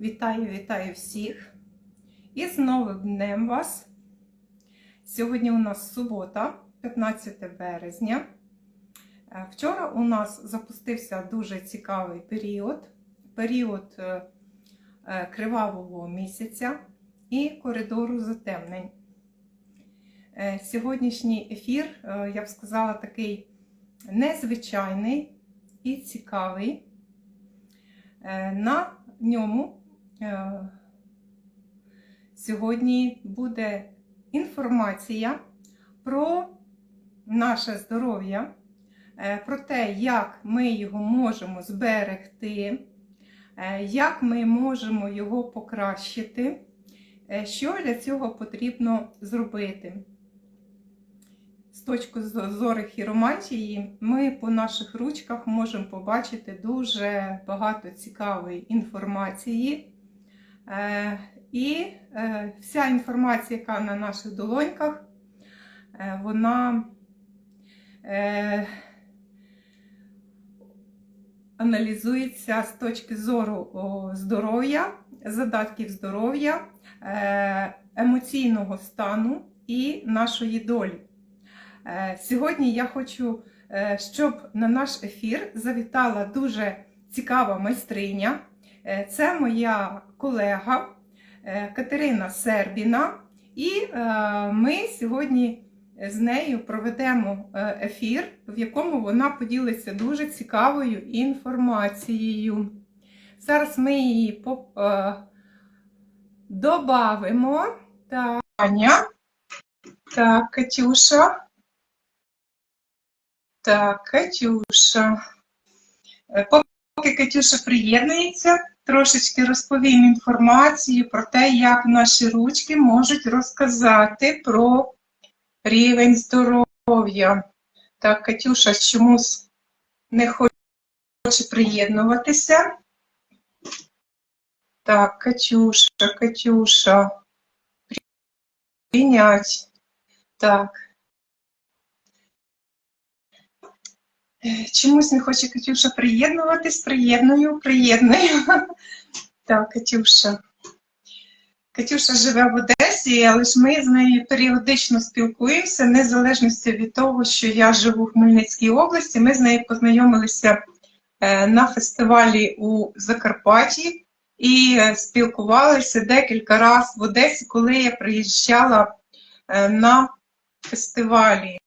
Вітаю, вітаю всіх! І з новим днем вас. Сьогодні у нас субота, 15 березня. Е, Вчора у нас запустився дуже цікавий період, період е, е, кривавого місяця і коридору затемнень. Сьогоднішній ефір, я б сказала, такий незвичайний і цікавий. На ньому сьогодні буде інформація про наше здоров'я, е, про те, як ми його можемо зберегти, е, як ми можемо його покращити, е, що для цього потрібно зробити. З точки зору хіромантії, ми по наших ручках можемо побачити дуже багато цікавої інформації. Е, І е, вся інформація, яка на наших долоньках, е, вона аналізується з точки зору здоров'я, задатків здоров'я, емоційного стану і нашої долі. Сьогодні я хочу, щоб на наш ефір завітала дуже цікава майстриня. Е, Це моя колега е, Катерина Сербіна, і е, ми сьогодні з нею проведемо ефір, в якому вона поділиться дуже цікавою інформацією. Зараз ми її по- добавимо. Так, Аня. Так, Катюша. Так, Катюша. Поки Катюша приєднується, трошечки розповім інформацію про те, як наші ручки можуть розказати про рівень здоров'я. Так, Катюша чомусь не хоче приєднуватися. Так, Катюша, Катюша. Прийнять. Так. Чомусь не хоче Катюша приєднуватись. Приєдную, приєдную. Так, Катюша. Катюша живе в Одесі, але ж ми з нею періодично спілкуємося, незалежно від того, що я живу в Хмельницькій області. Ми з нею познайомилися е, на фестивалі у Закарпатті і е, спілкувалися декілька разів в Одесі, коли я приїжджала е, на фестивалі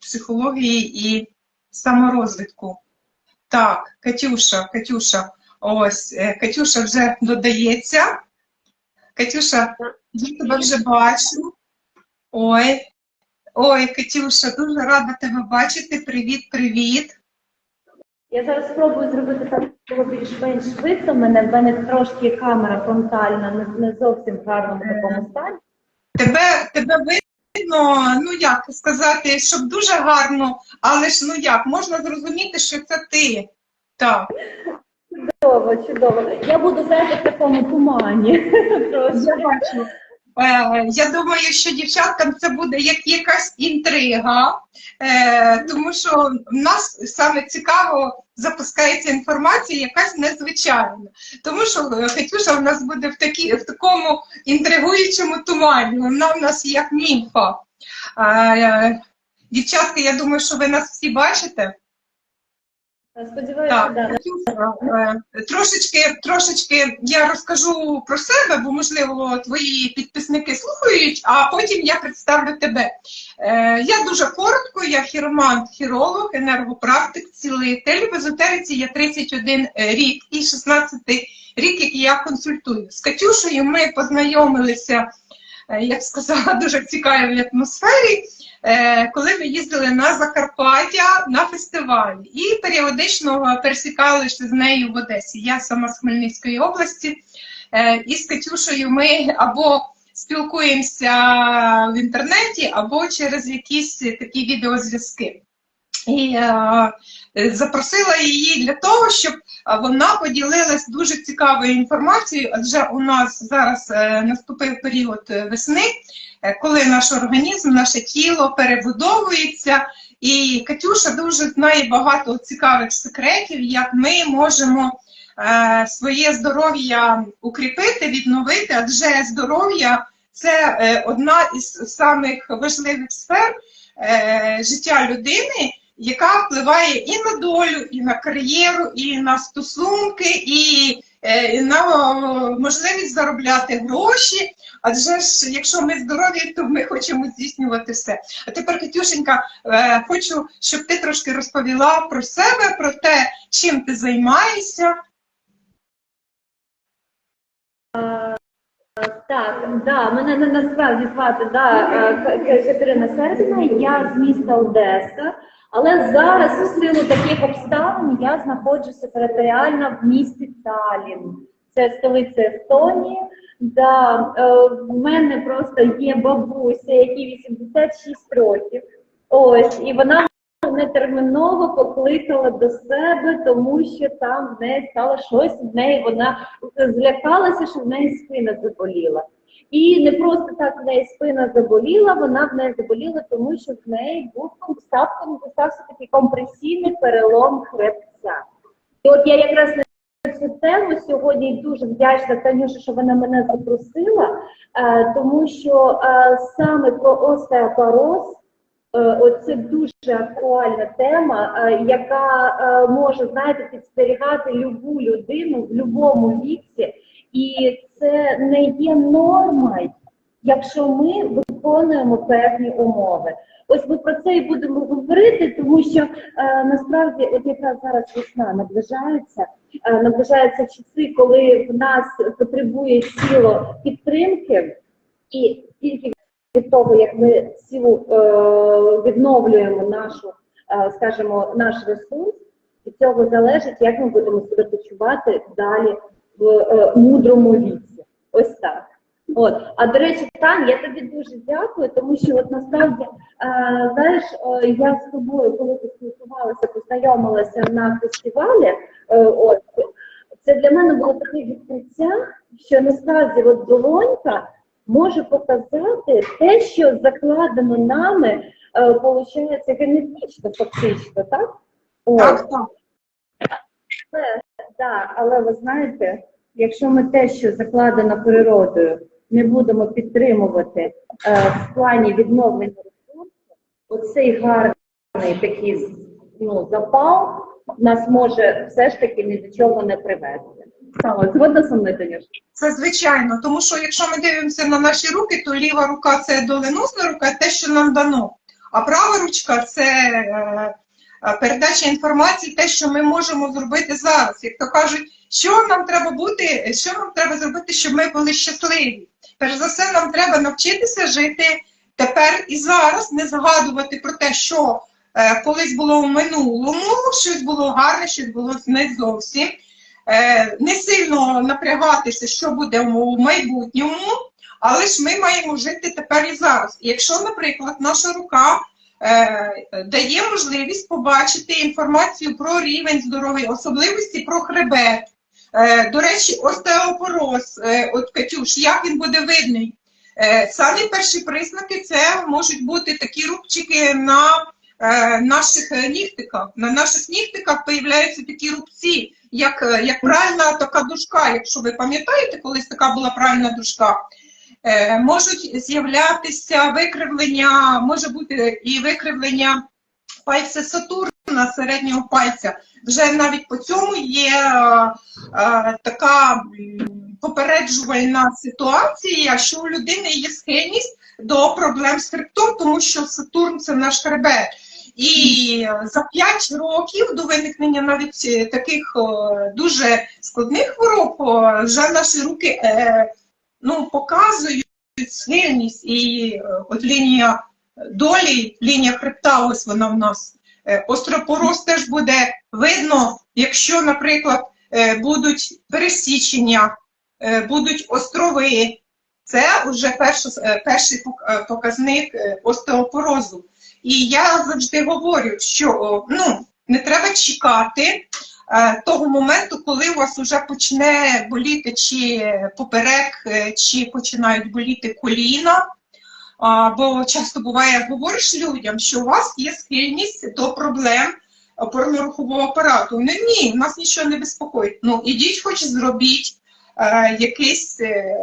психології і саморозвитку. Так, Катюша, Катюша, ось е, Катюша вже додається. Катюша, я тебе вже бачу. Ой, ой, Катюша, дуже рада тебе бачити. Привіт, привіт. Я зараз спробую зробити так, щоб більш-менш видно мене. В мене трошки камера фронтальна, не, не зовсім в такому стані. Тебе, тебе видно, ну як сказати, щоб дуже гарно, але ж ну як, можна зрозуміти, що це ти. Так. Чудово, чудово. Я буду знаєте, в такому тумані. Я бачу. Е, Я думаю, що дівчаткам це буде як якась інтрига, е, тому що в нас саме цікаво запускається інформація, якась незвичайна. Тому що е, Катюша в нас буде в, такі, в такому інтригуючому тумані. Вона в нас як німфа. Е, Дівчатки, я думаю, що ви нас всі бачите. Сподіваюся, Так, да. Е, трошечки, трошечки я розкажу про себе, бо, можливо, твої підписники слухають, а потім я представлю тебе. Е, Я дуже коротко, я хіромант, хіролог, енергопрактик, цілитель. В езотериці я 31 рік і 16 рік, який я консультую. З Катюшею ми познайомилися, е, як сказала, дуже в цікавій атмосфері е, коли ми їздили на Закарпаття на фестивалі і періодично пересікалися з нею в Одесі. Я сама з Хмельницької області, е, і з Катюшею ми або спілкуємося в інтернеті, або через якісь такі відеозв'язки. І е, запросила її для того, щоб вона поділилась дуже цікавою інформацією, адже у нас зараз е, наступив період весни, е, коли наш організм, наше тіло перебудовується, і Катюша дуже знає багато цікавих секретів, як ми можемо е, своє здоров'я укріпити, відновити, адже здоров'я це е, одна із самих важливих сфер е, життя людини, яка впливає і на долю, і на кар'єру, і на стосунки, і е, на е, можливість заробляти гроші. Адже ж, якщо ми здорові, то ми хочемо здійснювати все. А тепер, Катюшенька, е, хочу, щоб ти трошки розповіла про себе, про те, чим ти займаєшся. Так, да, мене не насправді звати да, е, Катерина Сербіна, я з міста Одеса, але зараз у силу таких обставин я знаходжуся територіально в місті Талін. Це столиця Естонії. Да, е, в мене просто є бабуся, якій 86 років. Ось, і вона мене терміново покликала до себе, тому що там в неї стало щось в неї. Вона злякалася, що в неї спина заболіла. І не просто так в неї спина заболіла, вона в неї заболіла, тому що в неї був стався, стався такий компресійний перелом хребця. І от я якраз на цю тему сьогодні дуже вдячна Танюша, що вона мене запросила, е, тому що е, саме про остеопороз Е, Оце дуже актуальна тема, яка може знаєте підстерігати любу людину в будь-якому віці, і це не є нормою, якщо ми виконуємо певні умови. Ось ми про це і будемо говорити, тому що е, насправді, от якраз зараз весна наближається, е, наближаються часи, коли в нас потребує тіло підтримки, і тільки від того, як ми силу е, відновлюємо нашу, е, скажімо, наш ресурс, від цього залежить, як ми будемо себе почувати далі в е, мудрому віці. Ось так. От, а до речі, Тань, я тобі дуже дякую, тому що от насправді, е, знаєш, е, я з тобою, коли поспілкувалася, познайомилася на фестивалі, е, от, це для мене було таке відкриття, що насправді от долонька може показати те, що закладено нами, е, виходить, генетично, фактично, так? От. Так, так. Так, але ви знаєте, якщо ми те, що закладено природою, не будемо підтримувати е, в плані відновлення ресурсу, оцей гарний такий ну, запал нас може все ж таки ні до чого не привести. Так, Згодна со мною, Танюш? Це звичайно, тому що якщо ми дивимося на наші руки, то ліва рука це доленосна рука, те, що нам дано. А права ручка це е, передача інформації, те, що ми можемо зробити зараз. Як то кажуть, що нам треба бути, що нам треба зробити, щоб ми були щасливі. Перш за все, нам треба навчитися жити тепер і зараз, не згадувати про те, що е, колись було в минулому, щось було гарне, щось було не зовсім. Е, не сильно напрягатися, що буде в майбутньому, але ж ми маємо жити тепер і зараз. Якщо, наприклад, наша рука е, дає можливість побачити інформацію про рівень здоров'я, особливості про хребет. Е, до речі, остеопороз, е, от Катюш, як він буде видний? Е, самі перші признаки це можуть бути такі рубчики на е, наших е, нігтиках. На наших нігтиках появляються такі рубці, як, е, як пральна така дужка. Якщо ви пам'ятаєте, колись така була пральна дужка. Е, можуть з'являтися викривлення, може бути і викривлення пальця Сатурна, середнього пальця. Вже навіть по цьому є е, е, така попереджувальна ситуація, що у людини є схильність до проблем з хребтом, тому що Сатурн це наш хребет. І за 5 років до виникнення навіть таких дуже складних хвороб вже наші руки ну, показують схильність і е, от лінія долі, лінія хребта, ось вона в нас. Е, Остеопороз теж буде видно, якщо, наприклад, е, будуть пересічення, будуть острови. Це вже перший, перший пок- показник остеопорозу. І я завжди говорю, що ну, не треба чекати того моменту, коли у вас вже почне боліти чи поперек, е, чи починають боліти коліна. Бо часто буває, говориш людям, що у вас є схильність до проблем опорно-рухового апарату. Вони ні, нас нічого не безпокоїть. Ну, ідіть, хоч зробіть е, якийсь е,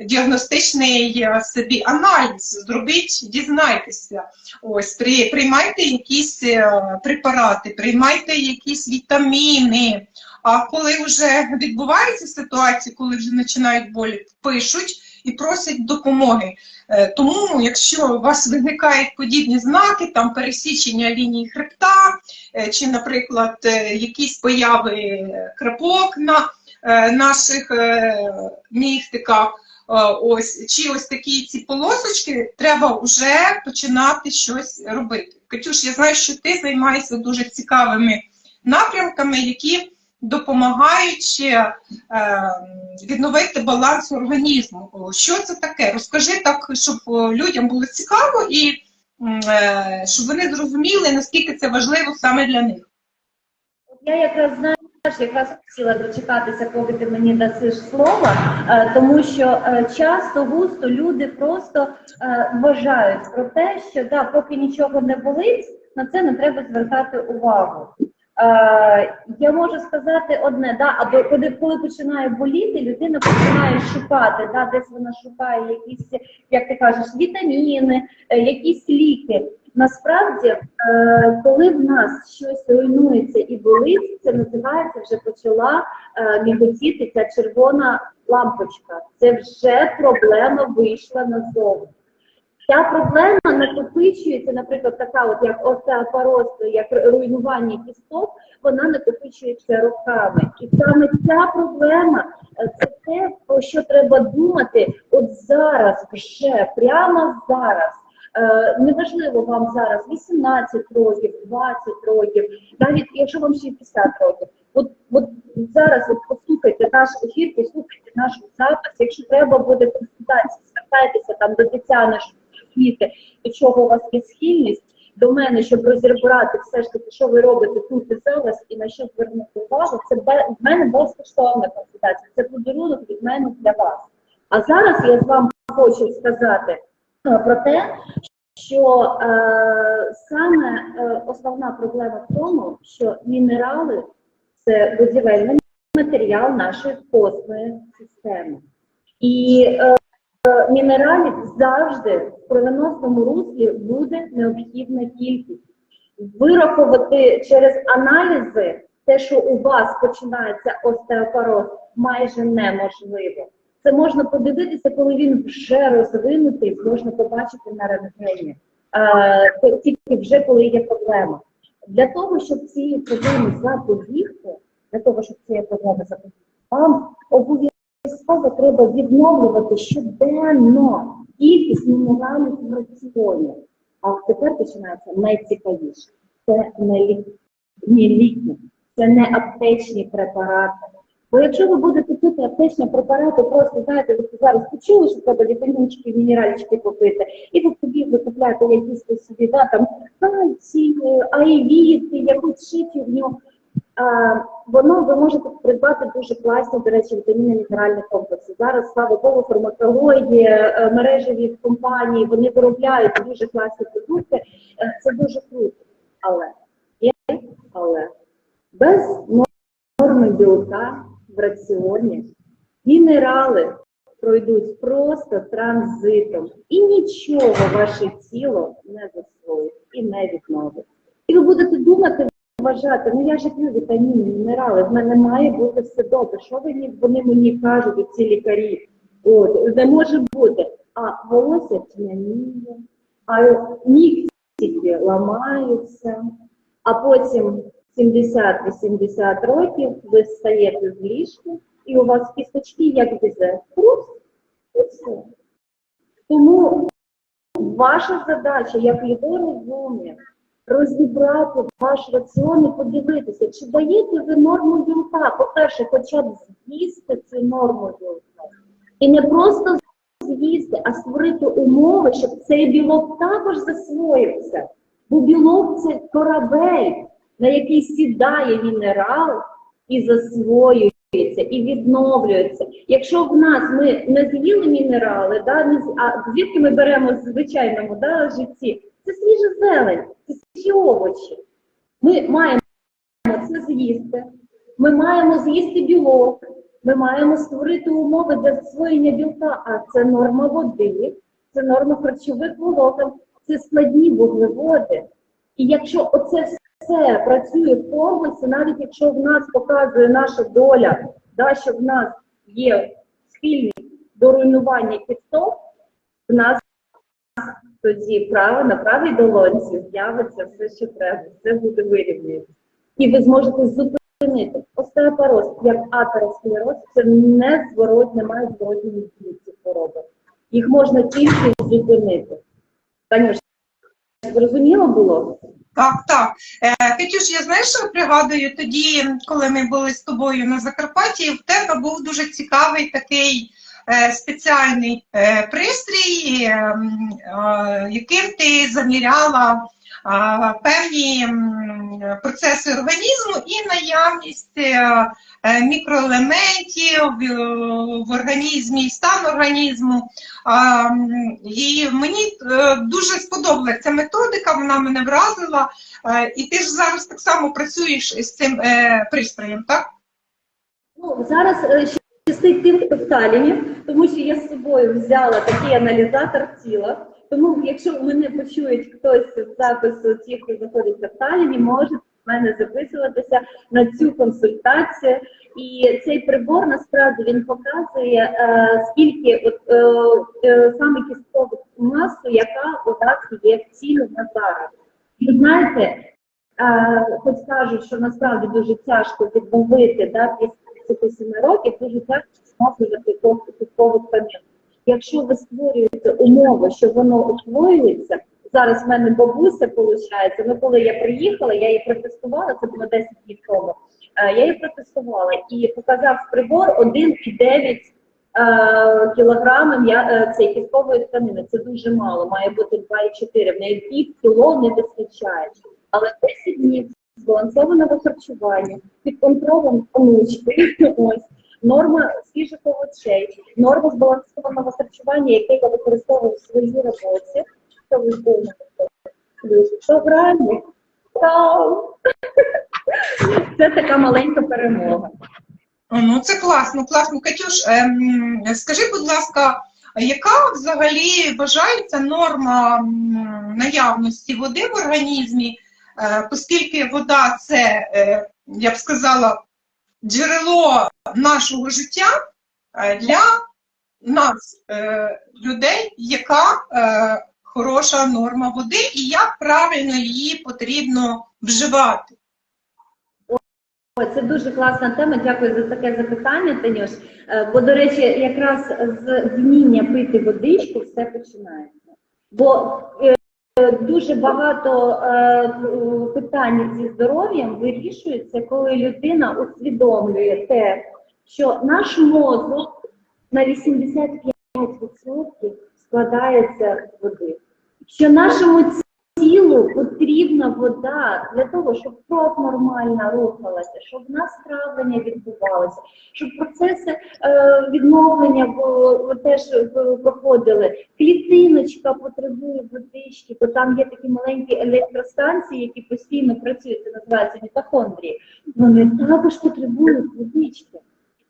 діагностичний е, собі аналіз, зробіть, дізнайтеся. Ось, при, приймайте якісь е, препарати, приймайте якісь вітаміни. А коли вже відбувається ситуація, коли вже починають болі, пишуть і просять допомоги. Е, Тому, якщо у вас виникають подібні знаки, там пересічення лінії хребта, чи, наприклад, якісь появи крапок на наших нігтиках, ось, чи ось такі ці полосочки, треба вже починати щось робити. Катюш, я знаю, що ти займаєшся дуже цікавими напрямками, які допомагають е, відновити баланс організму. Що це таке? Розкажи так, щоб е, людям було цікаво і е, щоб вони зрозуміли, наскільки це важливо саме для них. Я якраз знаєш, якраз хотіла дочекатися, поки ти мені дасиш слово, е, тому що е, часто густо люди просто е, вважають про те, що да, поки нічого не болить, на це не треба звертати увагу. Я можу сказати одне, да, або коли, коли починає боліти, людина починає шукати, да, десь вона шукає якісь, як ти кажеш, вітаміни, якісь ліки. Насправді, е, коли в нас щось руйнується і болить, це називається вже почала е, міготіти ця червона лампочка. Це вже проблема вийшла назовні. Ця проблема накопичується, наприклад, така, от як остеопороз, як руйнування кісток, вона накопичується роками. І саме ця проблема е, це те, про що треба думати от зараз, вже прямо зараз. Е, неважливо вам зараз 18 років, 20 років, навіть якщо вам 60 років. От, от зараз от послухайте наш ефір, послухайте наш запис. Якщо треба буде консультація, звертайтеся там до Тетяни Шміти, до чого у вас є схильність, до мене, щоб розібрати все ж таки, що ви робите тут і зараз, і на що звернути увагу. Це в мене безкоштовна консультація. Це подарунок від мене для вас. А зараз я з вами хочу сказати про те, що е, саме е, основна проблема в тому, що мінерали це будівельний матеріал нашої костної системи. І е, е, мінералів завжди в кровоносному руслі буде необхідна кількість. Вирахувати через аналізи те, що у вас починається остеопороз, майже неможливо. Це можна подивитися, коли він вже розвинутий, можна побачити на рентгені. Е, тільки вже коли є проблема. Для того, щоб ці проблеми запобігти, для того, щоб ці проблеми запобігти, вам обов'язково треба відновлювати щоденно кількість мінералів в раціоні. А тепер починається найцікавіше. Це не ліки, це не аптечні препарати. Бо якщо ви будете пити аптечні препарати, просто знаєте, ви зараз почули, що треба вітамінчики, мінеральчики попити, і ви побігли купляти якісь собі, да, там кальцій, айвіти, якусь. А, воно ви можете придбати дуже класні, до речі, вітамінно мінеральні комплекси. Зараз, слава Богу, фармакології, е, мережеві компанії, вони виробляють дуже класні продукти. Е, Це дуже круто. Але але без норми білка в раціоні мінерали пройдуть просто транзитом і нічого ваше тіло не засвоїть і не відновить. І ви будете думати, вважати, ну я ж п'ю вітаміни, мінерали, в мене має бути все добре. Що вони, вони мені кажуть, ці лікарі? От, не може бути. А волосся тьмяніє, а нігті ламаються, а потім 70-80 років ви стаєте з ліжка, і у вас кісточки як візе. Хруст, і все. Тому ваша задача, як його розумія, розібрати ваш раціон і подивитися, чи даєте ви норму білка. По-перше, хоча б з'їсти цю норму білка. І не просто з'їсти, а створити умови, щоб цей білок також засвоївся. Бо білок це корабель, на який сідає мінерал і засвоюється, і відновлюється. Якщо в нас ми не з'їли мінерали, да, а звідки ми беремо в звичайному да, житті? Це свіжа зелень, це свіжі овочі. Ми маємо це з'їсти, ми маємо з'їсти білок, ми маємо створити умови для засвоєння білка, а це норма води, це норма харчових волокон, це складні вуглеводи. І якщо оце все працює в комплексі, навіть якщо в нас показує наша доля, да, що в нас є схильність до руйнування кісток, в нас тоді право на правій долонці з'явиться все, що треба, все буде вирівнюватися. І ви зможете зупинити остеопороз, як атеросклероз, це не зворот, немає зворотної дії ці хвороби. Їх можна тільки зупинити. Танюш, зрозуміло було? Так, так. Е, Катюш, я знаєш, що пригадую тоді, коли ми були з тобою на Закарпатті, в тебе був дуже цікавий такий е, спеціальний е, пристрій, е, м, е, яким ти заміряла певні процеси організму і наявність е, е, мікроелементів в організмі, стан організму. І мені е, дуже сподобалася ця методика, вона мене вразила. І ти ж зараз так само працюєш з цим пристроєм, так? Ну, зараз щастить тим, в Таліні, тому що я з собою взяла такий аналізатор тіла. Тому, якщо мене почують хтось з запису, ті, хто знаходиться в Таліні, можуть в мене записуватися на цю консультацію. І цей прибор насправді він показує, е, скільки от, е, е, саме кісткових масу, яка у є в тілі на зараз. І знаєте, е, хоч кажуть, що насправді дуже тяжко відновити да, після 37 років, дуже тяжко зновувати кісткових камінь. Якщо ви створюєте умови, що воно освоюється, зараз в мене бабуся виходить, ну коли я приїхала, я її протестувала, це було 10 днів тому, е, я її протестувала і показав прибор 1,9 е, кілограми е, цієї кісткової тканини. Це дуже мало, має бути 2,4, в неї пів кіло не вистачає. Але 10 днів збалансованого харчування під контролем онучки, ось, норма свіжих овочей, норма збалансованого харчування, яке я використовую в своїй роботі, що ви думаєте? Плюс 100 грамів. Вау! Це така маленька перемога. Ну, це класно, класно. Катюш, ем, скажи, будь ласка, яка взагалі вважається норма наявності води в організмі, Е, оскільки вода це, е, я б сказала, джерело нашого життя е, для нас, е, людей, яка е, хороша норма води і як правильно її потрібно вживати. Це дуже класна тема. Дякую за таке запитання, Танюш. Бо, до речі, якраз з вміння пити водичку все починається. Бо дуже багато е, питань зі здоров'ям вирішується, коли людина усвідомлює те, що наш мозок на 85% складається з води. Що нашому тілу потрібна вода для того, щоб кров нормально рухалася, щоб в відбувалося, щоб процеси е, відновлення теж проходили. Клітиночка потребує водички, бо там є такі маленькі електростанції, які постійно працюють, це називається мітохондрії. Вони також потребують водички.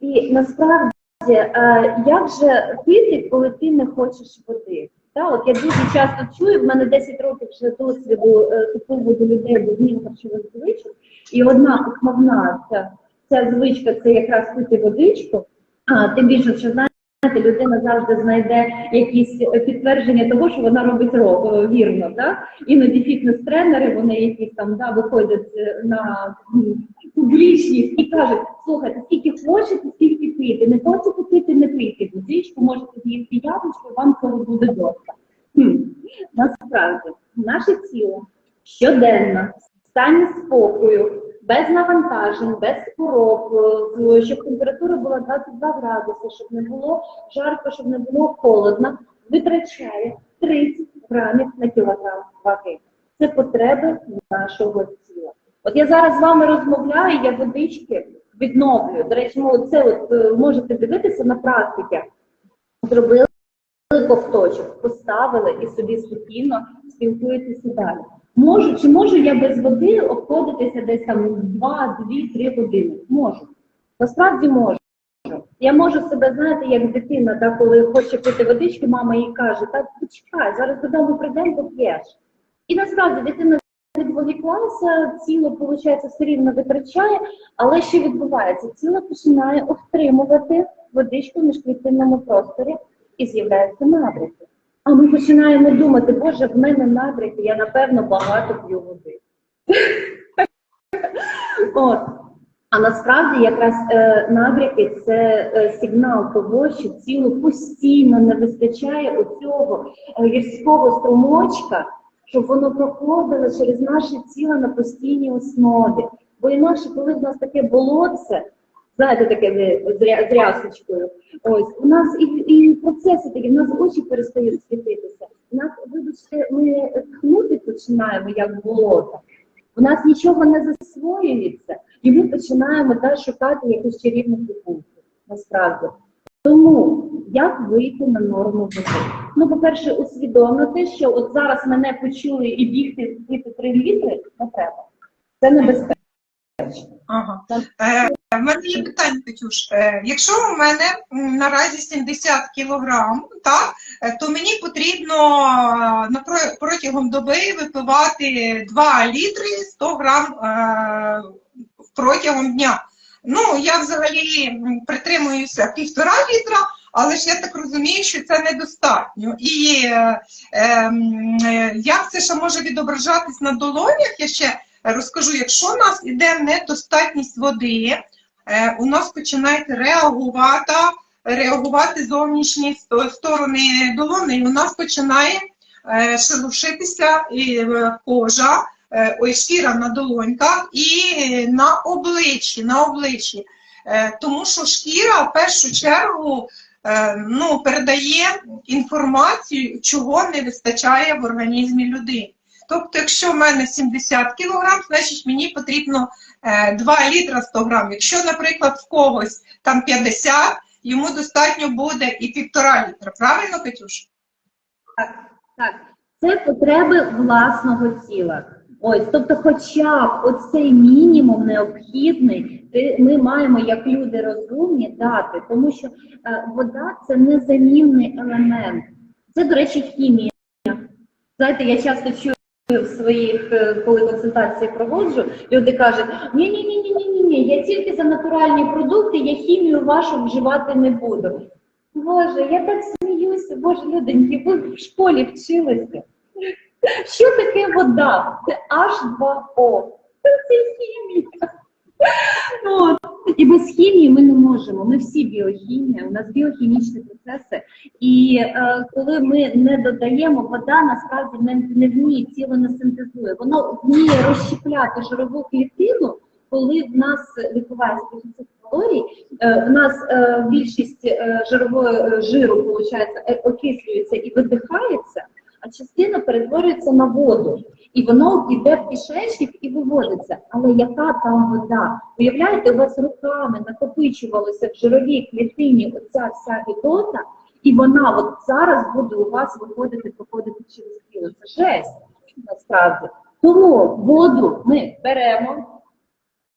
І насправді, е, як же пити, коли ти не хочеш води? Та, от я дуже часто чую, в мене 10 років вже досвіду е, супроводу людей до змін харчових звичок, і одна основна ця, ця звичка це якраз пити водичку, а тим більше, що знаєте, людина завжди знайде якісь підтвердження того, що вона робить ро- е, вірно. Так? Іноді фітнес-тренери, вони якісь там да, виходять е, на публічність і кажуть, слухайте, скільки хочете, стільки пити, не хочете пити, не пийте водичку, можете з'їсти яблучко, вам цього буде досить. Хм. Насправді, наше тіло щоденно в стані спокою, без навантажень, без хвороб, е, щоб температура була 22 градуси, щоб не було жарко, щоб не було холодно, витрачає 30 грамів на кілограм ваги. Це потреби нашого тіла. От я зараз з вами розмовляю, я водички відновлюю. До речі, ну, це от е, можете дивитися на практики. Зробили ковточок, поставили і собі спокійно спілкуєтеся далі. Можу, чи можу я без води обходитися десь там 2-2-3 години? Можу. Насправді можу. Я можу себе, знаєте, як дитина, так, коли хоче пити водички, мама їй каже, так почекай, зараз додому прийдемо, поп'єш. І насправді дитина відволіклася, тіло, виходить, все рівно витрачає, але що відбувається? Тіло починає отримувати водичку в міжклітинному просторі і з'являються набряки. А ми починаємо думати, боже, в мене набряки, я напевно багато п'ю води. От. А насправді якраз е, набряки це е, сигнал того, що тілу постійно не вистачає оцього е, гірського струмочка, щоб воно проходило через наше тіло на постійній основі. Бо інакше, коли в нас таке болотце, знаєте, таке з рясочкою, ось у нас і, і процеси такі, в нас очі перестають світитися. У нас, вибачте, ми тхнути починаємо як болото. У нас нічого не засвоюється, і ми починаємо да, шукати якусь чарівну фігурку, насправді. Тому як вийти на норму води? Ну, по-перше, усвідомити, що от зараз мене почули і бігти пити 3 літри не треба. Це небезпечно. Ага. Е, в мене є питання, Катюш. Е, якщо у мене наразі 70 кілограм, так, е, то мені потрібно протягом доби випивати 2 літри 100 грам е, протягом дня. Ну, я взагалі притримуюся півтора літра, але ж я так розумію, що це недостатньо. І е, ем, е, як це ще може відображатись на долонях, я ще розкажу, якщо у нас іде недостатність води, е, у нас починають реагувати, реагувати зовнішні сторони долони, і у нас починає е, шелушитися е, кожа, ой, шкіра на долоньках і на обличчі. На обличчі. Тому що шкіра в першу чергу ну, передає інформацію, чого не вистачає в організмі людини. Тобто, якщо в мене 70 кг, значить мені потрібно е, 2 літра 100 грам. Якщо, наприклад, в когось там 50, йому достатньо буде і півтора літра. Правильно, Катюш? Так, це потреби власного тіла. Ось, тобто, хоча б оцей мінімум необхідний, ми маємо як люди розумні дати, тому що е, вода це незамінний елемент. Це, до речі, хімія. Знаєте, я часто чую в своїх, е, коли консультації проводжу, люди кажуть: ні, ні, ні, ні, ні, я тільки за натуральні продукти, я хімію вашу вживати не буду. Боже, я так сміюся, боже, люденьки, ви в школі вчилися. Що таке вода? Це H2O. Це хімія. Без хімії ми не можемо. Ми всі біохімія, у нас біохімічні процеси. І е, коли ми не додаємо, вода насправді не, не вміє, тіло не синтезує. Воно вміє розщепляти жирову клітину, коли в нас відбувається дефіцит калорій, е, у нас е, більшість е, жирового е, жиру виходить, е, окислюється і видихається, а частина перетворюється на воду. І воно йде в кишечник і виводиться. Але яка там вода? Уявляєте, у вас руками накопичувалося в жировій клітині оця вся гідота, і вона от зараз буде у вас виходити, проходити через тіло. Це жесть насправді. Тому воду ми беремо,